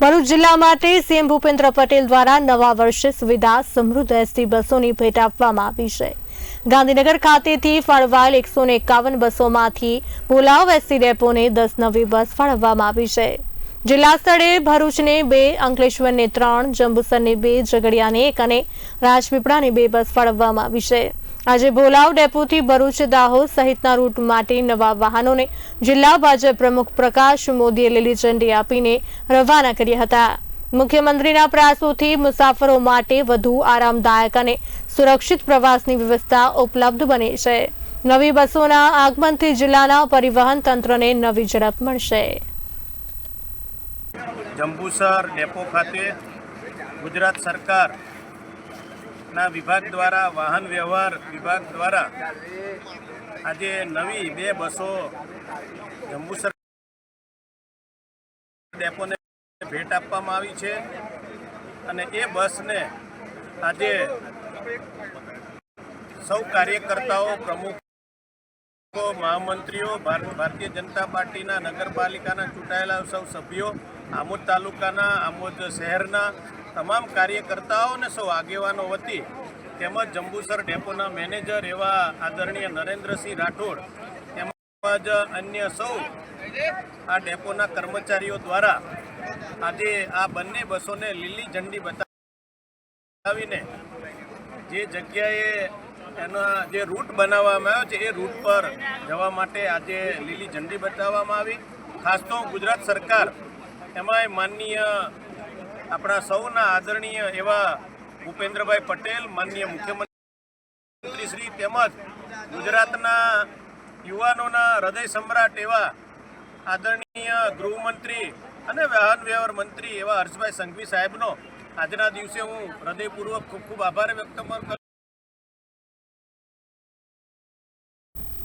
ભરૂચ જિલ્લા માટે સીએમ ભૂપેન્દ્ર પટેલ દ્વારા નવા વર્ષે સુવિધા સમૃદ્ધ એસટી બસોની ભેટ આપવામાં આવી છે. ગાંધીનગર ખાતેથી ફાળવાયેલ એકસો એકાવન બસોમાંથી બોલાવ એસટી ડેપોને દસ નવી બસ ફાળવવામાં આવી છે. જિલ્લા સ્થળે ભરૂચને બે, અંકલેશ્વરને ત્રણ, જંબુસરને બે, ઝઘડિયાને એક અને રાજપીપળાને બે બસ ફાળવવામાં આવી છે. આજે ભોલાવ ડેપોથી ભરૂચ દાહોદ સહિતના રૂટ માટે નવા વાહનોને જિલ્લા ભાજપ પ્રમુખ પ્રકાશ મોદીએ લીલી ઝંડી આપીને રવાના કર્યા હતા. મુખ્યમંત્રીના પ્રયાસોથી મુસાફરો માટે વધુ આરામદાયક અને સુરક્ષિત પ્રવાસની વ્યવસ્થા ઉપલબ્ધ બની છે. નવી બસોના આગમનથી જિલ્લાના પરિવહન તંત્રને નવી ઝડપ મળશે. જંબુસર ડેપો ખાતે ગુજરાત સરકાર ના વિભાગ દ્વારા, વાહન વ્યવહાર વિભાગ દ્વારા આજે નવી બે બસો જંબુસર ડેપોને ભેટ આપવામાં આવી છે. અને એ બસને આજે સૌ કાર્યકર્તાઓ, પ્રમુખો, મહામંત્રીઓ, ભાર- ભારતીય જનતા પાર્ટીના નગરપાલિકાના ચૂંટાયેલા સૌ સભ્યો આમોદ તાલુકાના, આમોદ શહેરના તમામ કાર્યકર્તાઓ અને સૌ આગેવાનો વતી તેમજ જંબુસર ડેપોના મેનેજર એવા આદરણીય નરેન્દ્રસિંહ રાઠોડ તેમજ અન્ય સૌ આ ડેપોના કર્મચારીઓ દ્વારા આજે આ બંને બસોને લીલી ઝંડી બતાવીને જે જગ્યાએ એના જે રૂટ બનાવવામાં આવ્યો છે, એ રૂટ પર જવા માટે આજે લીલી ઝંડી બતાવવામાં આવી. ખાસ તો ગુજરાત સરકાર એમાંય માનનીય આપણા સૌના આદરણીય એવા ભૂપેન્દ્રભાઈ પટેલ, માનનીય મુખ્યમંત્રી શ્રી તેમજ ગુજરાતના યુવાનોના હૃદય સમ્રાટ એવા આદરણીય ગૃહમંત્રી અને વાહન વ્યવહાર મંત્રી એવા હર્ષભાઈ સંઘવી સાહેબનો આજના દિવસે હું હૃદયપૂર્વક ખૂબ ખૂબ આભાર વ્યક્ત કરું